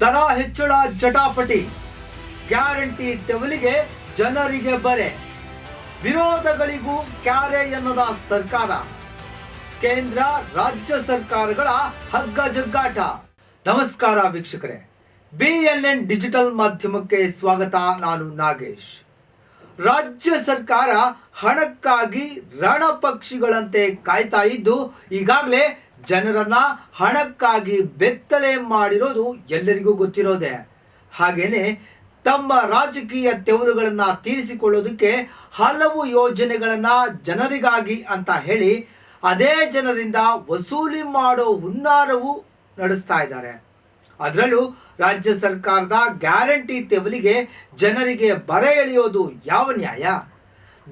ದರ ಹೆಚ್ಚಳ ಜಟಾಪಟಿ. ಗ್ಯಾರಂಟಿ ತೆವಲಿಗೆ ಜನರಿಗೆ ಬರೆ. ವಿರೋಧಗಳಿಗೂ ಕ್ಯಾರೆ ಎನ್ನದ ಸರ್ಕಾರ. ಕೇಂದ್ರ, ರಾಜ್ಯ ಸರ್ಕಾರಗಳ ಹಗ್ಗ ಜಗ್ಗಾಟ. ನಮಸ್ಕಾರ ವೀಕ್ಷಕರೇ. ಬಿಎನ್ಎನ್ ಡಿಜಿಟಲ್ ಮಾಧ್ಯಮಕ್ಕೆ ಸ್ವಾಗತ, ನಾನು ನಾಗೇಶ್. ರಾಜ್ಯ ಸರ್ಕಾರ ಹಣಕ್ಕಾಗಿ ರಣಪಕ್ಷಿಗಳಂತೆ ಕಾಯ್ತಾ ಇದ್ದು, ಈಗಾಗಲೇ ಜನರನ್ನ ಹಣಕ್ಕಾಗಿ ಬೆತ್ತಲೆ ಮಾಡಿರೋದು ಎಲ್ಲರಿಗೂ ಗೊತ್ತಿರೋದೆ. ಹಾಗೇನೆ ತಮ್ಮ ರಾಜಕೀಯ ತೆವಲುಗಳನ್ನು ತೀರಿಸಿಕೊಳ್ಳೋದಕ್ಕೆ ಹಲವು ಯೋಜನೆಗಳನ್ನ ಜನರಿಗಾಗಿ ಅಂತ ಹೇಳಿ ಅದೇ ಜನರಿಂದ ವಸೂಲಿ ಮಾಡೋ ಹುನ್ನಾರವು ನಡೆಸ್ತಾ ಇದ್ದಾರೆ. ಅದರಲ್ಲೂ ರಾಜ್ಯ ಸರ್ಕಾರದ ಗ್ಯಾರಂಟಿ ತೆವಲಿಗೆ ಜನರಿಗೆ ಬರ ಎಳೆಯೋದು ಯಾವ ನ್ಯಾಯ?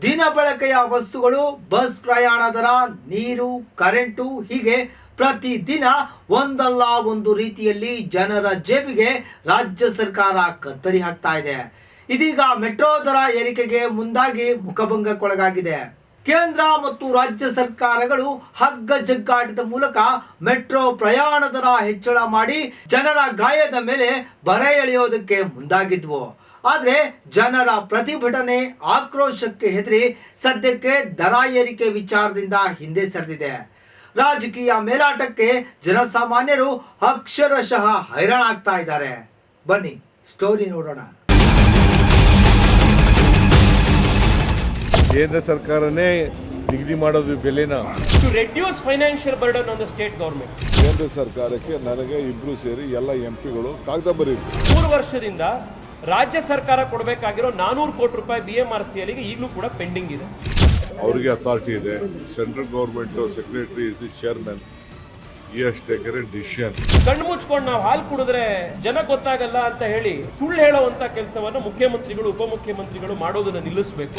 ದಿನ ಬಳಕೆಯ ವಸ್ತುಗಳು, ಬಸ್ ಪ್ರಯಾಣ ದರ, ನೀರು, ಕರೆಂಟು, ಹೀಗೆ ಪ್ರತಿದಿನ ಒಂದಲ್ಲ ಒಂದು ರೀತಿಯಲ್ಲಿ ಜನರ ಜೇಬಿಗೆ ರಾಜ್ಯ ಸರ್ಕಾರ ಕತ್ತರಿ ಹಾಕ್ತಾ ಇದೆ. ಇದೀಗ ಮೆಟ್ರೋ ದರ ಏರಿಕೆಗೆ ಮುಂದಾಗಿ ಮುಖಭಂಗಕ್ಕೊಳಗಾಗಿದೆ. ಕೇಂದ್ರ ಮತ್ತು ರಾಜ್ಯ ಸರ್ಕಾರಗಳು ಹಗ್ಗ ಜಗ್ಗಾಟದ ಮೂಲಕ ಮೆಟ್ರೋ ಪ್ರಯಾಣ ದರ ಹೆಚ್ಚಳ ಮಾಡಿ ಜನರ ಗಾಯದ ಮೇಲೆ ಬರ ಎಳೆಯೋದಕ್ಕೆ ಮುಂದಾಗಿದ್ವು. ಆದ್ರೆ ಜನರ ಪ್ರತಿಭಟನೆ ಆಕ್ರೋಶಕ್ಕೆ ಹೆದರಿ ಸದ್ಯಕ್ಕೆ ದರ ಏರಿಕೆ ವಿಚಾರದಿಂದ ಹಿಂದೆ ಸರಿದಿದೆ. ರಾಜಕೀಯ ಮೇಲಾಟಕ್ಕೆ ಜನಸಾಮಾನ್ಯರು ಅಕ್ಷರಶಃ ಹೈರಾಣಾಗ್ತಾ ಇದ್ದಾರೆ. ಬನ್ನಿ ಸ್ಟೋರಿ ನೋಡೋಣ. ಕೇಂದ್ರ ಸರ್ಕಾರನೇ ನಿಗದಿ ಮಾಡೋದು ಬೆಲೆನ? To reduce financial burden on the state government ಕೇಂದ್ರ ಸರ್ಕಾರಕ್ಕೆ ನನಗೆ ಇಬ್ರು ಸೇರಿ ಎಲ್ಲ ಎಂ ಪಿಗಳು ಕಾಗದ ಬರೀ ಮೂರು ವರ್ಷದಿಂದ ರಾಜ್ಯ ಸರ್ಕಾರ ಕೊಡಬೇಕಾಗಿರೋ ನಾನೂರು ಕೋಟಿ ರೂಪಾಯಿ ಬಿ ಎಂ ಆರ್ ಸಿ ಎಲ್ಲಿಗೆ ಈಗಲೂ ಕೂಡ ಪೆಂಡಿಂಗ್ ಇದೆ. ಅವರಿಗೆ ಅಥಾರಿಟಿ ಇದೆ. Central government secretary is the chairman ಕಣ್ಣು ಮುಚ್ಕೊಂಡು ನಾವು ಹಾಲು ಕುಡಿದ್ರೆ ಜನ ಗೊತ್ತಾಗಲ್ಲ ಅಂತ ಹೇಳಿ ಸುಳ್ಳು ಹೇಳುವಂತ ಕೆಲಸವನ್ನು ಮುಖ್ಯಮಂತ್ರಿಗಳು ಉಪಮುಖ್ಯಮಂತ್ರಿಗಳು ಮಾಡೋದನ್ನ ನಿಲ್ಲಿಸಬೇಕು.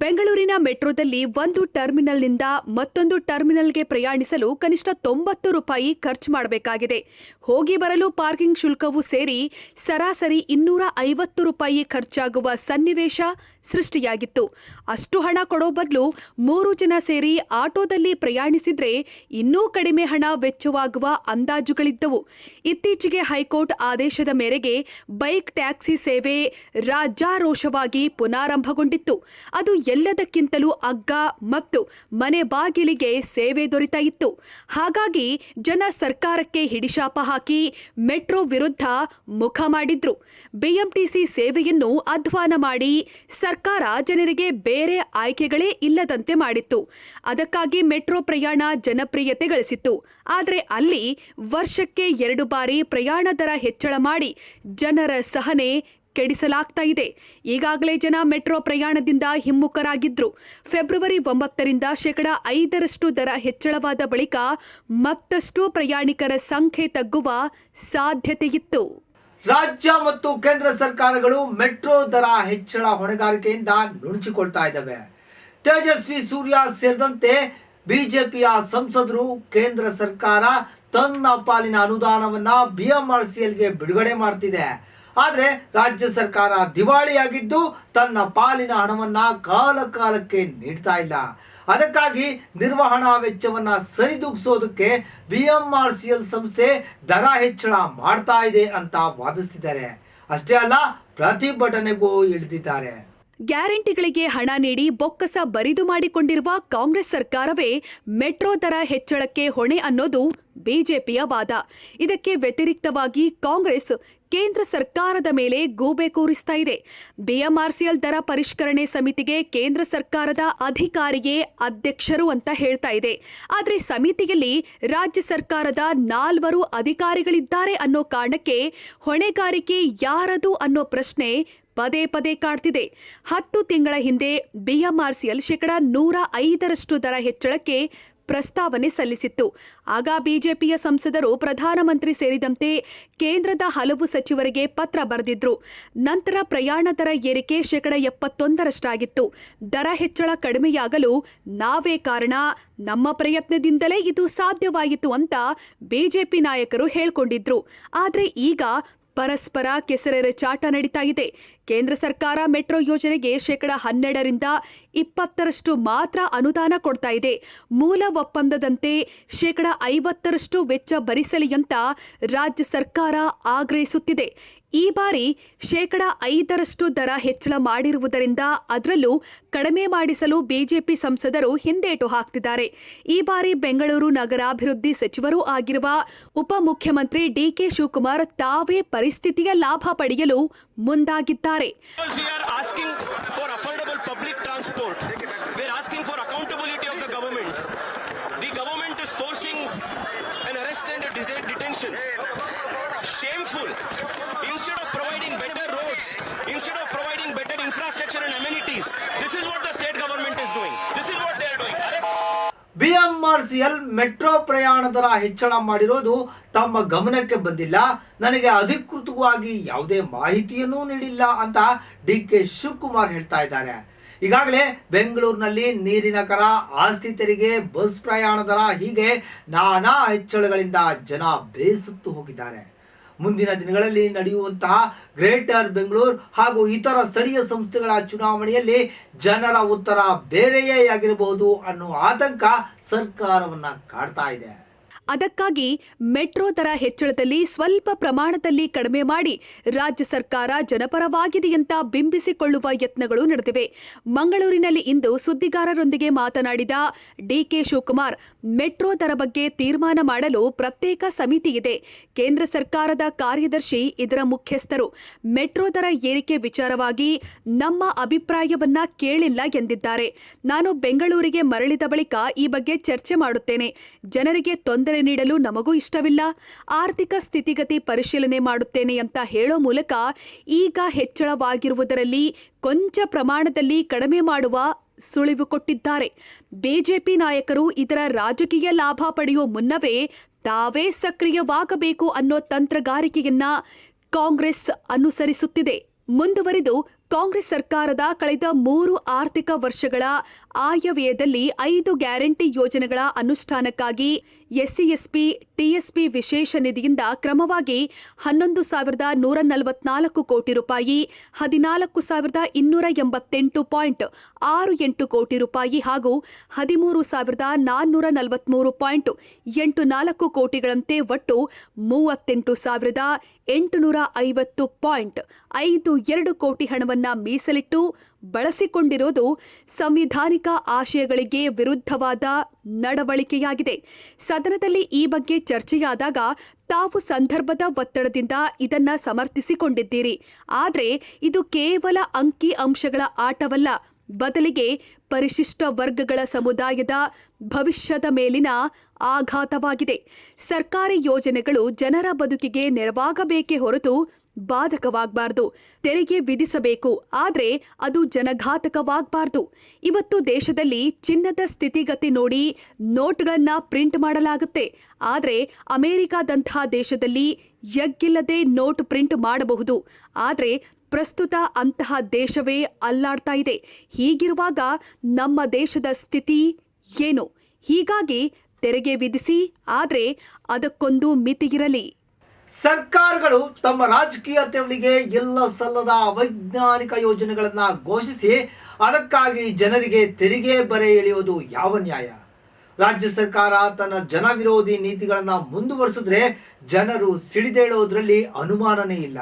ಬೆಂಗಳೂರಿನ ಮೆಟ್ರೋದಲ್ಲಿ ಒಂದು ಟರ್ಮಿನಲ್ನಿಂದ ಮತ್ತೊಂದು ಟರ್ಮಿನಲ್ಗೆ ಪ್ರಯಾಣಿಸಲು ಕನಿಷ್ಠ ತೊಂಬತ್ತು ರೂಪಾಯಿ ಖರ್ಚು ಮಾಡಬೇಕಾಗಿದೆ. ಹೋಗಿ ಬರಲು ಪಾರ್ಕಿಂಗ್ ಶುಲ್ಕವೂ ಸೇರಿ ಸರಾಸರಿ ಇನ್ನೂರ ಐವತ್ತು ರೂಪಾಯಿ ಖರ್ಚಾಗುವ ಸನ್ನಿವೇಶ ಸೃಷ್ಟಿಯಾಗಿತ್ತು. ಅಷ್ಟು ಹಣ ಕೊಡೋ ಬದಲು ಮೂರು ಜನ ಸೇರಿ ಆಟೋದಲ್ಲಿ ಪ್ರಯಾಣಿಸಿದ್ರೆ ಇನ್ನೂ ಕಡಿಮೆ ಹಣ ವೆಚ್ಚವಾಗುವ ಅಂದಾಜುಗಳಿದ್ದವು. ಇತ್ತೀಚೆಗೆ ಹೈಕೋರ್ಟ್ ಆದೇಶದ ಮೇರೆಗೆ ಬೈಕ್ ಟ್ಯಾಕ್ಸಿ ಸೇವೆ ರಾಜಾರೋಷವಾಗಿ ಪುನಾರಂಭಗೊಂಡಿತ್ತು. ಅದು ಎಲ್ಲದಕ್ಕಿಂತಲೂ ಅಗ್ಗ ಮತ್ತು ಮನೆ ಬಾಗಿಲಿಗೆ ಸೇವೆ ದೊರೆತಾ ಇತ್ತು. ಹಾಗಾಗಿ ಜನ ಸರ್ಕಾರಕ್ಕೆ ಹಿಡಿಶಾಪ ಹಾಕಿ ಮೆಟ್ರೋ ವಿರುದ್ಧ ಮುಖ ಮಾಡಿದ್ರು. ಬಿಎಂಟಿಸಿ ಸೇವೆಯನ್ನು ಅಧ್ವಾನ ಮಾಡಿ ಸರ್ಕಾರ ಜನರಿಗೆ ಬೇರೆ ಆಯ್ಕೆಗಳೇ ಇಲ್ಲದಂತೆ ಮಾಡಿತ್ತು. ಅದಕ್ಕಾಗಿ ಮೆಟ್ರೋ ಪ್ರಯಾಣ ಜನಪ್ರಿಯತೆ ಗಳಿಸಿತ್ತು. ಆದರೆ ಅಲ್ಲಿ ವರ್ಷಕ್ಕೆ ಎರಡು ಬಾರಿ ಪ್ರಯಾಣ ದರ ಹೆಚ್ಚಳ ಮಾಡಿ ಜನರ ಸಹನೆ ಕೆಡಿಸಲಾಗ್ತಾ ಇದೆ. ಈಗಾಗಲೇ ಜನ ಮೆಟ್ರೋ ಪ್ರಯಾಣದಿಂದ ಹಿಮ್ಮುಖರಾಗಿದ್ರು. ಫೆಬ್ರವರಿ ಒಂಬತ್ತರಿಂದ ಶೇಕಡ ಐದರಷ್ಟು ದರ ಹೆಚ್ಚಳವಾದ ಬಳಿಕ ಮತ್ತಷ್ಟು ಪ್ರಯಾಣಿಕರ ಸಂಖ್ಯೆ ತಗ್ಗುವ ಸಾಧ್ಯತೆಯಿತ್ತು. ರಾಜ್ಯ ಮತ್ತು ಕೇಂದ್ರ ಸರ್ಕಾರಗಳು ಮೆಟ್ರೋ ದರ ಹೆಚ್ಚಳ ಹೊಣೆಗಾರಿಕೆಯಿಂದ ನುಣುಚಿಕೊಳ್ತಾ ಇದ್ದಾವೆ. ತೇಜಸ್ವಿ ಸೂರ್ಯ ಸೇರಿದಂತೆ ಬಿಜೆಪಿಯ ಸಂಸದರು ಕೇಂದ್ರ ಸರ್ಕಾರ ತನ್ನ ಪಾಲಿನ ಅನುದಾನವನ್ನ ಬಿಎಂಆರ್ಸಿಎಲ್ಗೆ ಬಿಡುಗಡೆ ಮಾಡ್ತಿದೆ. ಆದ್ರೆ ರಾಜ್ಯ ಸರ್ಕಾರ ದಿವಾಳಿಯಾಗಿದ್ದು ತನ್ನ ಪಾಲಿನ ಹಣವನ್ನ ಕಾಲ ಕಾಲಕ್ಕೆ ನೀಡ್ತಾ ಇಲ್ಲ. ಅದಕ್ಕಾಗಿ ನಿರ್ವಹಣಾ ವೆಚ್ಚವನ್ನ ಸರಿದೂಗಿಸೋದಕ್ಕೆ ಎಲ್ ಸಂಸ್ಥೆ ದರ ಹೆಚ್ಚಳ ಮಾಡ್ತಾ ಇದೆ ಅಂತ ವಾದಿಸ್ತಿದ್ದಾರೆ. ಅಷ್ಟೇ ಅಲ್ಲ, ಪ್ರತಿಭಟನೆಗೂ ಇಳಿದಿದ್ದಾರೆ. ಗ್ಯಾರಂಟಿಗಳಿಗೆ ಹಣ ನೀಡಿ ಬೊಕ್ಕಸ ಬರಿದು ಮಾಡಿಕೊಂಡಿರುವ ಕಾಂಗ್ರೆಸ್ ಸರ್ಕಾರವೇ ಮೆಟ್ರೋ ದರ ಹೆಚ್ಚಳಕ್ಕೆ ಹೊಣೆ ಅನ್ನೋದು ಬಿಜೆಪಿಯ ವಾದ. ಇದಕ್ಕೆ ವ್ಯತಿರಿಕ್ತವಾಗಿ ಕಾಂಗ್ರೆಸ್ ಕೇಂದ್ರ ಸರ್ಕಾರದ ಮೇಲೆ ಗೂಬೆ ಕೂರಿಸ್ತಾ ಇದೆ. ಬಿಎಂಆರ್ಸಿಎಲ್ ದರ ಪರಿಷ್ಕರಣೆ ಸಮಿತಿಗೆ ಕೇಂದ್ರ ಸರ್ಕಾರದ ಅಧಿಕಾರಿಯೇ ಅಧ್ಯಕ್ಷರು ಅಂತ ಹೇಳ್ತಾ ಇದೆ. ಆದರೆ ಸಮಿತಿಯಲ್ಲಿ ರಾಜ್ಯ ಸರ್ಕಾರದ ನಾಲ್ವರು ಅಧಿಕಾರಿಗಳಿದ್ದಾರೆ ಅನ್ನೋ ಕಾರಣಕ್ಕೆ ಹೊಣೆಗಾರಿಕೆ ಯಾರದು ಅನ್ನೋ ಪ್ರಶ್ನೆ ಪದೇ ಪದೇ ಕಾಡ್ತಿದೆ. ಹತ್ತು ತಿಂಗಳ ಹಿಂದೆ ಬಿಎಂಆರ್ಸಿಎಲ್ ಶೇಕಡ ನೂರ ಐದರಷ್ಟು ದರ ಹೆಚ್ಚಳಕ್ಕೆ ಪ್ರಸ್ತಾವನೆ ಸಲ್ಲಿಸಿತ್ತು. ಆಗ ಬಿಜೆಪಿಯ ಸಂಸದರು ಪ್ರಧಾನಮಂತ್ರಿ ಸೇರಿದಂತೆ ಕೇಂದ್ರದ ಹಲವು ಸಚಿವರಿಗೆ ಪತ್ರ ಬರೆದಿದ್ರು. ನಂತರ ಪ್ರಯಾಣ ದರ ಏರಿಕೆ ಶೇಕಡ ಎಪ್ಪತ್ತೊಂದರಷ್ಟಾಗಿತ್ತು. ದರ ಹೆಚ್ಚಳ ಕಡಿಮೆಯಾಗಲು ನಾವೇ ಕಾರಣ. ನಮ್ಮ ಪ್ರಯತ್ನದಿಂದಲೇ ಇದು ಸಾಧ್ಯವಾಯಿತು ಅಂತ ಬಿಜೆಪಿ ನಾಯಕರು ಹೇಳ್ಕೊಂಡಿದ್ರು. ಆದರೆ ಈಗ ಪರಸ್ಪರ ಕೆಸರೆರಚಾಟ ನಡೀತಾ ಇದೆ ಕೇಂದ್ರ ಸರ್ಕಾರ ಮೆಟ್ರೋ ಯೋಜನೆಗೆ ಶೇಕಡ ಹನ್ನೆರಡರಿಂದ ಇಪ್ಪತ್ತರಷ್ಟು ಮಾತ್ರ ಅನುದಾನ ಕೊಡ್ತಾ ಇದೆ ಮೂಲ ಒಪ್ಪಂದದಂತೆ ಶೇಕಡ ಐವತ್ತರಷ್ಟು ವೆಚ್ಚ ಭರಿಸಲಿ ಅಂತ ರಾಜ್ಯ ಸರ್ಕಾರ ಆಗ್ರಹಿಸುತ್ತಿದೆ. ಈ ಬಾರಿ ಶೇಕಡ ಐದರಷ್ಟು ದರ ಹೆಚ್ಚಳ ಮಾಡಿರುವುದರಿಂದ ಅದರಲ್ಲೂ ಕಡಿಮೆ ಮಾಡಿಸಲು ಬಿಜೆಪಿ ಸಂಸದರು ಹಿಂದೇಟು ಹಾಕ್ತಿದ್ದಾರೆ. ಈ ಬಾರಿ ಬೆಂಗಳೂರು ನಗರಾಭಿವೃದ್ಧಿ ಸಚಿವರೂ ಆಗಿರುವ ಉಪಮುಖ್ಯಮಂತ್ರಿ ಡಿಕೆ ಶಿವಕುಮಾರ್ ತಾವೇ ಪರಿಸ್ಥಿತಿಯ ಲಾಭ ಪಡೆಯಲು ಮುಂದಾಗಿದ್ದಾರೆ. Instead of providing better roads, instead of providing better infrastructure and amenities, this is what the state government is doing. This is what they are doing. BMRCL metro ಪ್ರಯಾಣ ದರ ಹೆಚ್ಚಳ ಮಾಡಿರೋದು ತಮ್ಮ ಗಮನಕ್ಕೆ ಬಂದಿಲ್ಲ ನನಗೆ ಅಧಿಕೃತವಾಗಿ ಯಾವುದೇ ಮಾಹಿತಿಯನ್ನೂ ನೀಡಿಲ್ಲ ಅಂತ ಡಿ ಕೆ ಶಿವಕುಮಾರ್ ಹೇಳ್ತಾ ಇದ್ದಾರೆ ಈಗಾಗಲೇ ಬೆಂಗಳೂರಿನಲ್ಲಿ ನೀರಿನ ಕರ ಆಸ್ತಿ ತೆರಿಗೆ ಬಸ್ ಪ್ರಯಾಣ ದರ ಹೀಗೆ ನಾನಾ ಹೆಚ್ಚಳಗಳಿಂದ ಜನ ಬೇಸತ್ತು ಹೋಗಿದ್ದಾರೆ ಮುಂದಿನ ದಿನಗಳಲ್ಲಿ ನಡೆಯುವಂತಹ ಗ್ರೇಟರ್ ಬೆಂಗಳೂರು ಹಾಗೂ ಇತರ ಸ್ಥಳೀಯ ಸಂಸ್ಥೆಗಳ ಚುನಾವಣೆಯಲ್ಲಿ ಜನರ ಉತ್ತರ ಬೇರೆಯೇ ಆಗಿರಬಹುದು ಅನ್ನೋ ಆತಂಕ ಸರ್ಕಾರವನ್ನ ಕಾಡ್ತಾ ಇದೆ. ಅದಕ್ಕಾಗಿ ಮೆಟ್ರೋ ದರ ಹೆಚ್ಚಳದಲ್ಲಿ ಸ್ವಲ್ಪ ಪ್ರಮಾಣದಲ್ಲಿ ಕಡಿಮೆ ಮಾಡಿ ರಾಜ್ಯ ಸರ್ಕಾರ ಜನಪರವಾಗಿದೆ ಅಂತ ಬಿಂಬಿಸಿಕೊಳ್ಳುವ ಯತ್ನಗಳು ನಡೆದಿವೆ. ಮಂಗಳೂರಿನಲ್ಲಿ ಇಂದು ಸುದ್ದಿಗಾರರೊಂದಿಗೆ ಮಾತನಾಡಿದ ಡಿಕೆ ಶಿವಕುಮಾರ್, ಮೆಟ್ರೋ ದರ ಬಗ್ಗೆ ತೀರ್ಮಾನ ಮಾಡಲು ಪ್ರತ್ಯೇಕ ಸಮಿತಿ ಇದೆ. ಕೇಂದ್ರ ಸರ್ಕಾರದ ಕಾರ್ಯದರ್ಶಿ ಇದರ ಮುಖ್ಯಸ್ಥರು, ಮೆಟ್ರೋ ದರ ಏರಿಕೆ ವಿಚಾರವಾಗಿ ನಮ್ಮ ಅಭಿಪ್ರಾಯವನ್ನ ಕೇಳಿಲ್ಲ ಎಂದಿದ್ದಾರೆ. ನಾನು ಬೆಂಗಳೂರಿಗೆ ಮರಳಿದ ಬಳಿಕ ಈ ಬಗ್ಗೆ ಚರ್ಚೆ ಮಾಡುತ್ತೇನೆ. ಜನರಿಗೆ ತೊಂದರೆ ನೀಡಲು ನಮಗೂ ಇಷ್ಟವಿಲ್ಲ. ಆರ್ಥಿಕ ಸ್ಥಿತಿಗತಿ ಪರಿಶೀಲನೆ ಮಾಡುತ್ತೇನೆ ಅಂತ ಹೇಳೋ ಮೂಲಕ ಈಗ ಹೆಚ್ಚಳವಾಗಿರುವುದರಲ್ಲಿ ಕೊಂಚ ಪ್ರಮಾಣದಲ್ಲಿ ಕಡಿಮೆ ಮಾಡುವ ಸುಳಿವು ಕೊಟ್ಟಿದ್ದಾರೆ. ಬಿಜೆಪಿ ನಾಯಕರು ಇದರ ರಾಜಕೀಯ ಲಾಭ ಪಡೆಯುವ ಮುನ್ನವೇ ತಾವೇ ಸಕ್ರಿಯವಾಗಬೇಕು ಅನ್ನೋ ತಂತ್ರಗಾರಿಕೆಯನ್ನ ಕಾಂಗ್ರೆಸ್ ಅನುಸರಿಸುತ್ತಿದೆ. ಮುಂದುವರಿದು ಕಾಂಗ್ರೆಸ್ ಸರ್ಕಾರದ ಕಳೆದ ಮೂರು ಆರ್ಥಿಕ ವರ್ಷಗಳ ಆಯವ್ಯಯದಲ್ಲಿ ಐದು ಗ್ಯಾರಂಟಿ ಯೋಜನೆಗಳ ಅನುಷ್ಠಾನಕ್ಕಾಗಿ ಎಸ್ಸಿ ಎಸ್ಪಿ ಟಿಎಸ್ಪಿ ವಿಶೇಷ ನಿಧಿಯಿಂದ ಕ್ರಮವಾಗಿ ಹನ್ನೊಂದು ಸಾವಿರದ ನೂರ ನಲವತ್ನಾಲ್ಕು ಕೋಟಿ ರೂಪಾಯಿ, ಹದಿನಾಲ್ಕು ಸಾವಿರದ ಇನ್ನೂರ ಎಂಬತ್ತೆಂಟು ಪಾಯಿಂಟ್ ಆರು ಎಂಟು ಕೋಟಿ ರೂಪಾಯಿ ಹಾಗೂ ಹದಿಮೂರು ಸಾವಿರದ ನಾನ್ನೂರ ನಲವತ್ಮೂರು ಪಾಯಿಂಟ್ ಎಂಟು ನಾಲ್ಕು ಕೋಟಿಗಳಂತೆ ಒಟ್ಟು ಮೂವತ್ತೆಂಟು ಸಾವಿರದ ಎಂಟುನೂರ ಐವತ್ತು ಪಾಯಿಂಟ್ ಐದು ಎರಡು ಕೋಟಿ ಹಣವನ್ನು ಮೀಸಲಿಟ್ಟು ಬಳಸಿಕೊಂಡಿರೋದು ಸಂವಿಧಾನಿಕ ಆಶಯಗಳಿಗೆ ವಿರುದ್ಧವಾದ ನಡವಳಿಕೆಯಾಗಿದೆ. ಸದನದಲ್ಲಿ ಈ ಬಗ್ಗೆ ಚರ್ಚೆಯಾದಾಗ ತಾವು ಸಂದರ್ಭದ ಒತ್ತಡದಿಂದ ಇದನ್ನ ಸಮರ್ಥಿಸಿಕೊಂಡಿದ್ದೀರಿ. ಆದರೆ ಇದು ಕೇವಲ ಅಂಕಿ ಅಂಶಗಳ ಆಟವಲ್ಲ. ಬದಲಿಗೆ ಪರಿಶಿಷ್ಟ ವರ್ಗಗಳ ಸಮುದಾಯದ ಭವಿಷ್ಯದ ಮೇಲಿನ ಆಘಾತವಾಗಿದೆ. ಸರ್ಕಾರಿ ಯೋಜನೆಗಳು ಜನರ ಬದುಕಿಗೆ ನೆರವಾಗಬೇಕೇ ಹೊರತು ಬಾಧಕವಾಗಬಾರ್ದು. ತೆರಿಗೆ ವಿಧಿಸಬೇಕು, ಆದರೆ ಅದು ಜನಘಾತಕವಾಗಬಾರ್ದು. ಇವತ್ತು ದೇಶದಲ್ಲಿ ಚಿನ್ನದ ಸ್ಥಿತಿಗತಿ ನೋಡಿ ನೋಟ್ಗಳನ್ನು ಪ್ರಿಂಟ್ ಮಾಡಲಾಗುತ್ತೆ. ಆದರೆ ಅಮೆರಿಕಾದಂತಹ ದೇಶದಲ್ಲಿ ಯಗ್ಗಿಲ್ಲದೆ ನೋಟ್ ಪ್ರಿಂಟ್ ಮಾಡಬಹುದು. ಆದರೆ ಪ್ರಸ್ತುತ ಅಂತಹ ದೇಶವೇ ಅಲ್ಲಾಡ್ತಾ ಇದೆ. ಹೀಗಿರುವಾಗ ನಮ್ಮ ದೇಶದ ಸ್ಥಿತಿ ಏನು? ಹೀಗಾಗಿ ತೆರಿಗೆ ವಿಧಿಸಿ, ಆದರೆ ಅದಕ್ಕೊಂದು ಮಿತಿಗಿರಲಿ ಸರ್ಕಾರಗಳು ತಮ್ಮ ರಾಜಕೀಯ ತೆವಲಿಗೆ ಎಲ್ಲ ಸಲ್ಲದ ಅವೈಜ್ಞಾನಿಕ ಯೋಜನೆಗಳನ್ನು ಘೋಷಿಸಿ, ಅದಕ್ಕಾಗಿ ಜನರಿಗೆ ತೆರಿಗೆ ಬರೆ ಎಳೆಯೋದು ಯಾವ ನ್ಯಾಯ? ರಾಜ್ಯ ಸರ್ಕಾರ ತನ್ನ ಜನ ವಿರೋಧಿ ನೀತಿಗಳನ್ನ ಮುಂದುವರಿಸಿದ್ರೆ ಜನರು ಸಿಡಿದೇಳೋದ್ರಲ್ಲಿ ಅನುಮಾನನೇ ಇಲ್ಲ.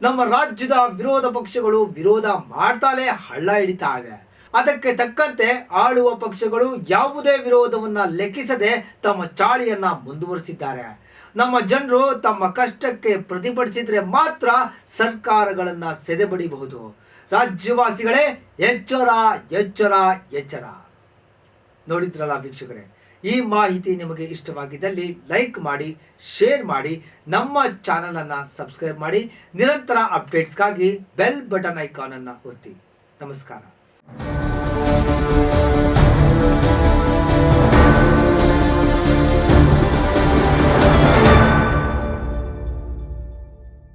ನಮ್ಮ ರಾಜ್ಯದ ವಿರೋಧ ಪಕ್ಷಗಳು ವಿರೋಧ ಮಾಡ್ತಾಲೇ ಹಳ್ಳ ಹಿಡಿತಾವೆ. ಅದಕ್ಕೆ ತಕ್ಕಂತೆ ಆಳುವ ಪಕ್ಷಗಳು ಯಾವುದೇ ವಿರೋಧವನ್ನು ಲೆಕ್ಕಿಸದೆ ತಮ್ಮ ಚಾಳಿಯನ್ನು ಮುಂದುವರಿಸಿದ್ದಾರೆ. ನಮ್ಮ ಜನರು ತಮ್ಮ ಕಷ್ಟಕ್ಕೆ ಪ್ರತಿಭಟಿಸಿದರೆ ಮಾತ್ರ ಸರ್ಕಾರಗಳನ್ನು ಸೆದೆಬಡಿಬಹುದು. ರಾಜ್ಯವಾಸಿಗಳೇ, ಎಚ್ಚರ ಎಚ್ಚರ ಎಚ್ಚರ. ನೋಡಿದ್ರಲ್ಲ ವೀಕ್ಷಕರೇ, ಈ ಮಾಹಿತಿ ನಿಮಗೆ ಇಷ್ಟವಾಗಿದ್ದಲ್ಲಿ ಲೈಕ್ ಮಾಡಿ, ಶೇರ್ ಮಾಡಿ, ನಮ್ಮ ಚಾನಲನ್ನು ಸಬ್ಸ್ಕ್ರೈಬ್ ಮಾಡಿ, ನಿರಂತರ ಅಪ್ಡೇಟ್ಸ್ಗಾಗಿ ಬೆಲ್ ಬಟನ್ ಐಕಾನ್ ಅನ್ನ ಒತ್ತಿ. ನಮಸ್ಕಾರ.